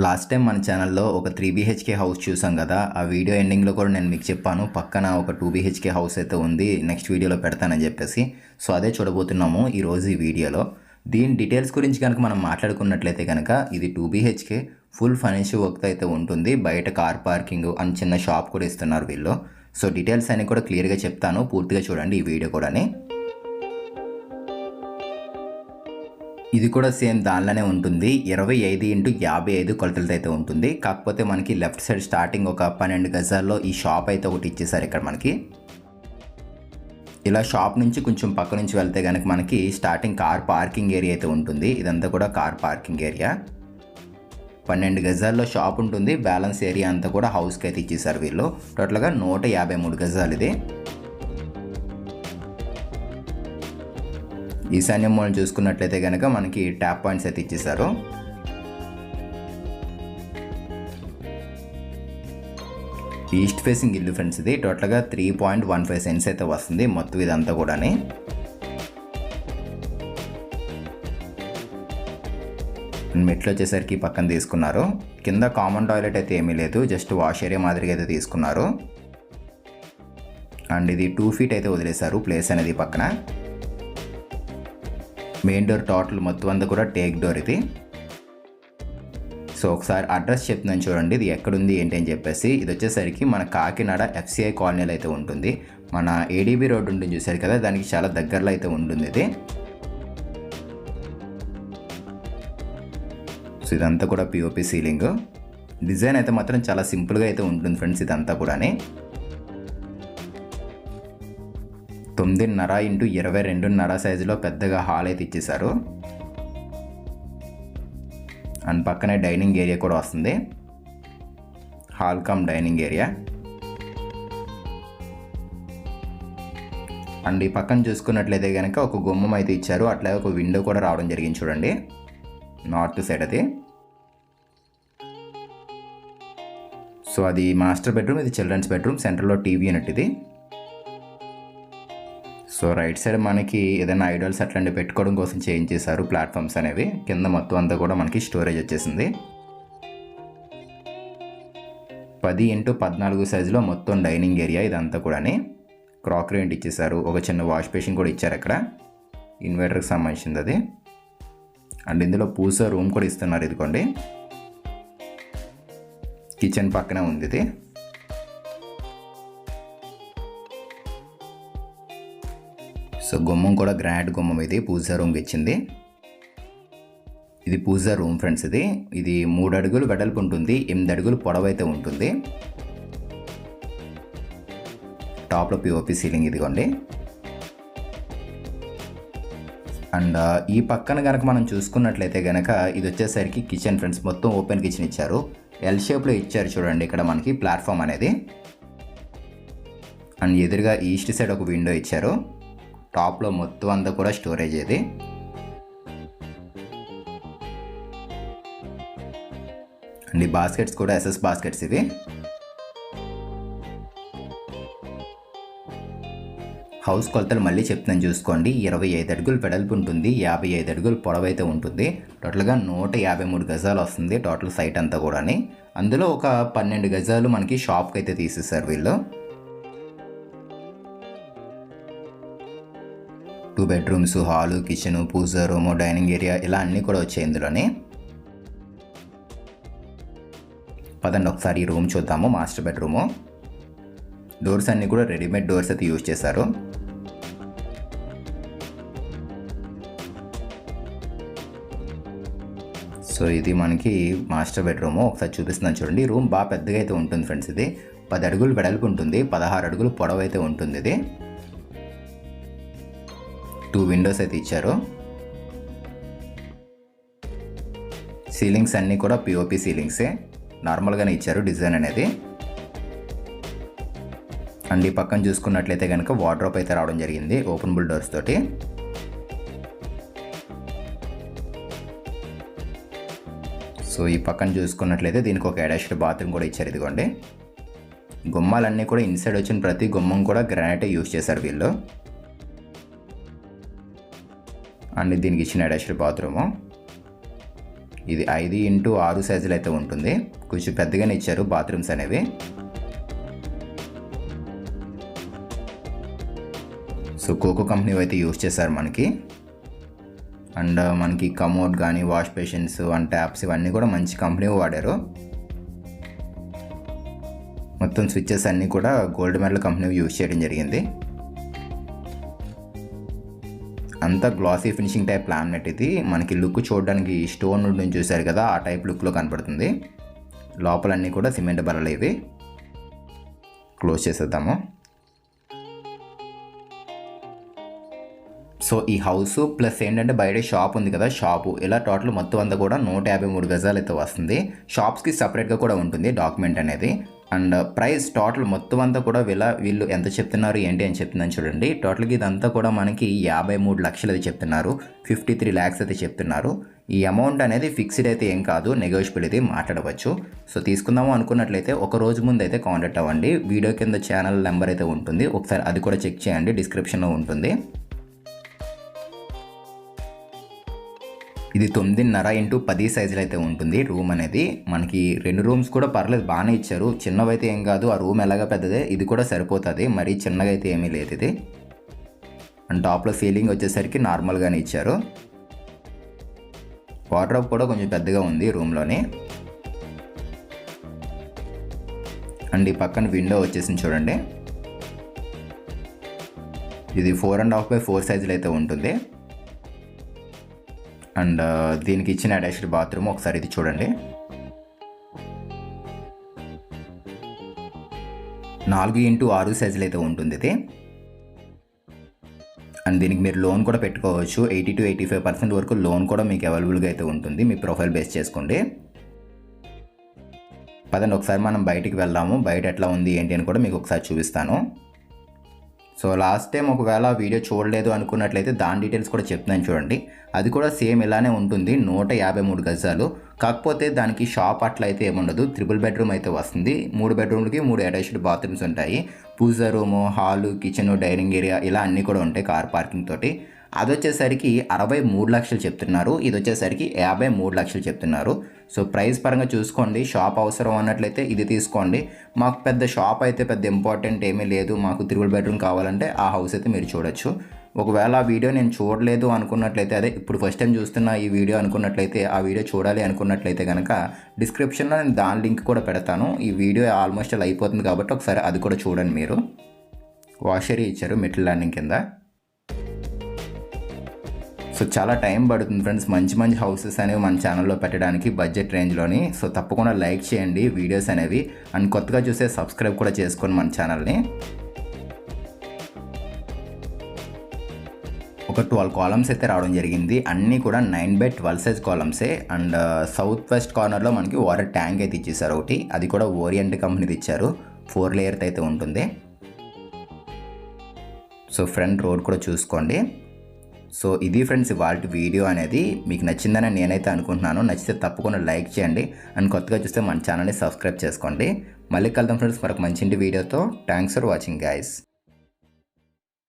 Last time మన ఛానల్లో ఒక త్రీ బీహెచ్కే హౌస్ చూసాం కదా ఆ వీడియో ఎండింగ్లో కూడా నేను మీకు చెప్పాను. పక్కన ఒక టూ బీహెచ్కే హౌస్ అయితే ఉంది నెక్స్ట్ వీడియోలో పెడతానని చెప్పేసి. సో అదే చూడబోతున్నాము ఈరోజు ఈ వీడియోలో. దీని డీటెయిల్స్ గురించి కనుక మనం మాట్లాడుకున్నట్లయితే కనుక ఇది two BHK full financial work అయితే ఉంటుంది. బయట కార్ పార్కింగ్ అని చిన్న షాప్ కూడా ఇస్తున్నారు వీళ్ళు. సో డీటెయిల్స్ అన్నీ కూడా క్లియర్గా చెప్తాను. పూర్తిగా చూడండి ఈ వీడియో కూడాని. ఇది కూడా సేమ్ దానిలోనే ఉంటుంది. ఇరవై ఐదు ఇంటూ యాభై ఐదు కొలతలతో అయితే ఉంటుంది. కాకపోతే మనకి లెఫ్ట్ సైడ్ స్టార్టింగ్ ఒక పన్నెండు గజాల్లో ఈ షాప్ అయితే ఒకటి ఇచ్చేసారు ఇక్కడ మనకి. ఇలా షాప్ నుంచి కొంచెం పక్క నుంచి వెళ్తే కనుక మనకి స్టార్టింగ్ కార్ పార్కింగ్ ఏరియా అయితే ఉంటుంది. ఇదంతా కూడా కార్ పార్కింగ్ ఏరియా. పన్నెండు గజాల్లో షాప్ ఉంటుంది. బ్యాలెన్స్ ఏరియా అంతా కూడా హౌస్కి అయితే ఇచ్చేసారు వీళ్ళు. టోటల్గా నూట యాభై మూడు గజాలు ఇది. ఈశాన్యం మూలం చూసుకున్నట్లయితే కనుక మనకి ట్యాప్ పాయింట్స్ అయితే ఇచ్చేసారు ఈస్ట్ ఫేసింగ్ ఇల్లు ఫ్రెండ్స్ ఇది. టోటల్గా three point one five cents అయితే వస్తుంది మొత్తం ఇదంతా కూడాని. మెట్లు వచ్చేసరికి పక్కన తీసుకున్నారు. కింద కామన్ టాయిలెట్ అయితే ఏమీ లేదు. జస్ట్ వాష్ ఏరియా మాదిరిగా అయితే తీసుకున్నారు. అండ్ ఇది టూ ఫీట్ అయితే వదిలేశారు. ప్లేస్ అనేది పక్కన. మెయిన్ డోర్ టోటల్ మొత్తం అంతా కూడా టేక్ డోర్ ఇది. సో ఒకసారి అడ్రస్ చెప్తున్నాను చూడండి ఇది ఎక్కడుంది ఏంటి అని చెప్పేసి. ఇది వచ్చేసరికి మన కాకినాడ ఎఫ్సిఐ కాలనీలో అయితే ఉంటుంది. మన ఏడీబీ రోడ్ ఉంటుంది చూసారు కదా దానికి చాలా దగ్గరలో అయితే ఉంటుంది ఇది. సో ఇదంతా కూడా పిఓపి సీలింగ్ డిజైన్ అయితే మాత్రం చాలా సింపుల్గా అయితే ఉంటుంది ఫ్రెండ్స్ ఇదంతా కూడానే. తొమ్మిదిన్నర ఇంటూ ఇరవై రెండున్నర సైజులో పెద్దగా హాల్ అయితే ఇచ్చేసారు అండ్ పక్కనే డైనింగ్ ఏరియా కూడా వస్తుంది. Hall cum dining area. And ఈ పక్కన చూసుకున్నట్లయితే కనుక ఒక గుమ్మం అయితే ఇచ్చారు. అట్లాగే ఒక విండో కూడా రావడం జరిగింది చూడండి. నార్త్ సైడ్ అది. సో అది మాస్టర్ బెడ్రూమ్ ఇది చిల్డ్రన్స్ బెడ్రూమ్ సెంటర్లో టీవీ యూనిట్ ఇది. సో రైట్ సైడ్ మనకి ఏదైనా ఐడల్స్ అట్లాంటివి పెట్టుకోవడం కోసం చేంజ్ చేశారు ప్లాట్ఫామ్స్ అనేవి. కింద మొత్తం అంతా కూడా మనకి స్టోరేజ్ వచ్చేసింది. పది ఇంటూ పద్నాలుగు సైజులో మొత్తం డైనింగ్ ఏరియా ఇదంతా కూడాని. క్రాకరీ ఏంటి ఇచ్చేసారు ఒక చిన్న వాష్ బేసిన్ కూడా ఇచ్చారు అక్కడ. ఇన్వర్టర్కి సంబంధించింది అది. అండ్ ఇందులో పూస రూమ్ కూడా ఇస్తున్నారు ఇదిగోండి. కిచెన్ పక్కనే ఉంది ఇది. సో గుమ్మం కూడా గ్రాండ్ గుమ్మం ఇది. పూజా రూమ్కి ఇచ్చింది. ఇది పూజా రూమ్ ఫ్రెండ్స్ ఇది. ఇది మూడు అడుగులు వెడల్పు ఉంటుంది. ఎనిమిది అడుగులు పొడవైతే ఉంటుంది. టాప్లో పిఓపి సీలింగ్ ఇదిగోండి. అండ్ ఈ పక్కన కనుక మనం చూసుకున్నట్లయితే కనుక ఇది వచ్చేసరికి కిచెన్ ఫ్రెండ్స్. మొత్తం ఓపెన్ కిచెన్ ఇచ్చారు. ఎల్ షేప్లో ఇచ్చారు చూడండి ఇక్కడ మనకి ప్లాట్ఫామ్ అనేది. అండ్ ఎదురుగా ఈస్ట్ సైడ్ ఒక విండో ఇచ్చారు. టాప్లో మొత్తం అంతా కూడా స్టోరేజ్ ఇది. అండ్ ఈ బాస్కెట్స్ కూడా ఎస్ఎస్ బాస్కెట్స్ ఇవి. హౌస్ కొలతలు మళ్ళీ చెప్తున్నాను చూసుకోండి. ఇరవై ఐదు అడుగులు వెడల్పు ఉంటుంది. యాభై ఐదు అడుగులు పొడవైతే ఉంటుంది. టోటల్గా నూట యాభై మూడు గజాలు వస్తుంది టోటల్ సైట్ అంతా కూడాని. అందులో ఒక పన్నెండు గజాలు మనకి షాప్కి అయితే తీసేసారు వీళ్ళు. Bedrooms hall kitchen puja room dining area ఇలా అన్నీ కూడా వచ్చాయి ఇందులోనే. పదండి ఒకసారి ఈ రూమ్ చూద్దాము మాస్టర్ బెడ్రూము డోర్స్ అన్నీ కూడా రెడీమేడ్ డోర్స్ అయితే యూజ్ చేశారు. సో ఇది మనకి మాస్టర్ బెడ్రూమ్ ఒకసారి చూపిస్తున్నాను చూడండి. రూమ్ బాగా పెద్దగా అయితే ఉంటుంది ఫ్రెండ్స్ ఇది. పది అడుగులు వెడల్పు ఉంటుంది. పదహారు అడుగులు పొడవు అయితే ఉంటుంది ఇది. టూ విండోస్ అయితే ఇచ్చారు. సీలింగ్స్ అన్నీ కూడా పిఓపి సీలింగ్సే. నార్మల్గానే ఇచ్చారు డిజైన్ అనేది. అండ్ ఈ పక్కన చూసుకున్నట్లయితే కనుక వార్డ్రోప్ అయితే రావడం జరిగింది ఓపెన్ బుల్ డోర్స్ తోటి. సో ఈ పక్కన చూసుకున్నట్లయితే దీనికి ఒక అటాచ్డ్ బాత్రూమ్ కూడా ఇచ్చారు ఇదిగోండి. గుమ్మాలన్నీ కూడా ఇన్సైడ్ వచ్చిన ప్రతి గుమ్మం కూడా గ్రానైటే యూజ్ చేశారు వీళ్ళు. అండ్ దీనికి ఇచ్చిన అటాచ్డ్ బాత్రూము. ఇది ఐదు ఇంటూ ఆరు సైజులు అయితే ఉంటుంది. కొంచెం పెద్దగానే ఇచ్చారు బాత్రూమ్స్ అనేవి. సో కోకో కంపెనీ అయితే యూస్ చేశారు మనకి. అండ్ మనకి కమోడ్ కానీ వాష్ బేషన్స్ అండ్ ట్యాప్స్ ఇవన్నీ కూడా మంచి కంపెనీ వాడారు. మొత్తం స్విచ్చెస్ అన్నీ కూడా గోల్డ్ మెడల్ కంపెనీ యూస్ చేయడం జరిగింది. అంతా గ్లాసీ ఫినిషింగ్ టైప్ లామినేట్ ఇది మనకి లుక్ చూడడానికి స్టోన్ నుంచి చూసారు కదా ఆ టైప్ లుక్లో కనపడుతుంది. లోపలన్నీ కూడా సిమెంట్ బరలు ఇవి. క్లోజ్ చేసేద్దాము. సో ఈ హౌస్ ప్లస్ ఏంటంటే బయట షాప్ ఉంది కదా షాపు ఇలా టోటల్ మొత్తం అంతా కూడా నూట యాభై మూడు గజాలు అయితే వస్తుంది. షాప్స్కి సపరేట్గా కూడా ఉంటుంది డాక్యుమెంట్ అనేది. అండ్ ప్రైస్ టోటల్ మొత్తం అంతా కూడా వీళ్ళ వీళ్ళు ఎంత చెప్తున్నారు ఏంటి అని చెప్తుందని చూడండి. టోటల్కి ఇదంతా కూడా మనకి యాభై మూడు లక్షలు అయితే చెప్తున్నారు. ఫిఫ్టీ త్రీ ల్యాక్స్ అయితే చెప్తున్నారు. ఈ అమౌంట్ అనేది ఫిక్స్డ్ అయితే ఏం కాదు నెగోషియబుల్ అయితే మాట్లాడవచ్చు. సో తీసుకుందాము అనుకున్నట్లయితే ఒక రోజు ముందు అయితే కాంటాక్ట్ అవ్వండి. వీడియో కింద ఛానల్ నెంబర్ అయితే ఉంటుంది. ఒకసారి అది కూడా చెక్ చేయండి డిస్క్రిప్షన్లో ఉంటుంది. ఇది తొమ్మిదిన్నర ఇంటూ పది సైజులు అయితే ఉంటుంది. రూమ్ అనేది మనకి రెండు రూమ్స్ కూడా పర్లేదు బాగానే ఇచ్చారు. చిన్నవైతే ఏం కాదు ఆ రూమ్ ఎలాగ పెద్దదే ఇది కూడా సరిపోతుంది. మరీ చిన్నగా అయితే ఏమీ లేదు ఇది. అండ్ టాప్లో సీలింగ్ వచ్చేసరికి నార్మల్గానే ఇచ్చారు. వాటర్ కూడా కొంచెం పెద్దగా ఉంది రూమ్లోని. అండ్ ఈ పక్కన విండో వచ్చేసింది చూడండి. ఇది four and half by four సైజులు అయితే ఉంటుంది. అండ్ దీనికి ఇచ్చిన అటాచ్డ్ బాత్రూమ్ ఒకసారి ఇది చూడండి. నాలుగు ఇంటూ ఆరు సైజులు అయితే ఉంటుంది ఇది. అండ్ దీనికి మీరు లోన్ కూడా పెట్టుకోవచ్చు. Eighty to eighty five percent వరకు లోన్ కూడా మీకు అవైలబుల్గా అయితే ఉంటుంది. మీ ప్రొఫైల్ బేస్ చేసుకోండి. పదండి ఒకసారి మనం బయటికి వెళ్దాము. బయట ఎట్లా ఉంది ఏంటి అని కూడా మీకు ఒకసారి చూపిస్తాను. సో లాస్ట్ టైం ఒకవేళ వీడియో చూడలేదు అనుకున్నట్లయితే దాని డీటెయిల్స్ కూడా చెప్తున్నాను చూడండి. అది కూడా సేమ్ ఇలానే ఉంటుంది నూట యాభై మూడు గజాలు. కాకపోతే దానికి షాప్ అట్లా అయితే ఏముండదు త్రిబుల్ బెడ్రూమ్ అయితే వస్తుంది. మూడు బెడ్రూమ్లకి మూడు అటాచ్డ్ బాత్రూమ్స్ ఉంటాయి. Puja room hall kitchen dining area ఇలా అన్నీ కూడా ఉంటాయి కార్ పార్కింగ్ తోటి. అది వచ్చేసరికి అరవై మూడు లక్షలు చెప్తున్నారు. ఇది వచ్చేసరికి యాభై మూడు లక్షలు చెప్తున్నారు. సో ప్రైస్ పరంగా చూసుకోండి. షాప్ అవసరం అన్నట్లయితే ఇది తీసుకోండి. మాకు పెద్ద షాప్ అయితే పెద్ద ఇంపార్టెంట్ ఏమీ లేదు. మాకు త్రిబుల్ బెడ్రూమ్ కావాలంటే ఆ హౌస్ అయితే మీరు చూడొచ్చు. ఒకవేళ ఆ వీడియో నేను చూడలేదు అనుకున్నట్లయితే అదే ఇప్పుడు ఫస్ట్ టైం చూస్తున్న ఈ వీడియో అనుకున్నట్లయితే ఆ వీడియో చూడాలి అనుకున్నట్లయితే కనుక డిస్క్రిప్షన్లో నేను దాని లింక్ కూడా పెడతాను. ఈ వీడియో ఆల్మోస్ట్ అలా అయిపోతుంది కాబట్టి ఒకసారి అది కూడా చూడండి మీరు. వాషరీ ఇచ్చారు మెటల్ ల్యాండింగ్ కింద. సో చాలా టైం పడుతుంది ఫ్రెండ్స్. మంచి మంచి హౌసెస్ అనేవి మన ఛానల్లో పెట్టడానికి బడ్జెట్ రేంజ్లోని. సో తప్పకుండా లైక్ చేయండి వీడియోస్ అనేవి. అండ్ కొత్తగా చూసే సబ్స్క్రైబ్ కూడా చేసుకోండి మన ఛానల్ని. ఒక ట్వెల్వ్ కాలమ్స్ అయితే రావడం జరిగింది. అన్నీ కూడా నైన్ బై ట్వెల్వ్ సైజ్ కాలమ్సే. అండ్ సౌత్ వెస్ట్ కార్నర్లో మనకి వాటర్ ట్యాంక్ అయితే ఇచ్చేసారు ఒకటి. అది కూడా ఓరియంట్ కంపెనీది ఇచ్చారు ఫోర్ లేయర్తో అయితే ఉంటుంది. సో ఫ్రంట్ రోడ్ కూడా చూసుకోండి. సో ఇది ఫ్రెండ్స్ ఇవాళ వీడియో అనేది మీకు నచ్చిందని నేనైతే అనుకుంటున్నాను. నచ్చితే తప్పకుండా లైక్ చేయండి. అండ్ కొత్తగా చూస్తే మన ఛానల్ని సబ్స్క్రైబ్ చేసుకోండి. మళ్ళీ కలుద్దాం ఫ్రెండ్స్. మరొక మంచి వీడియోతో. Thanks for watching guys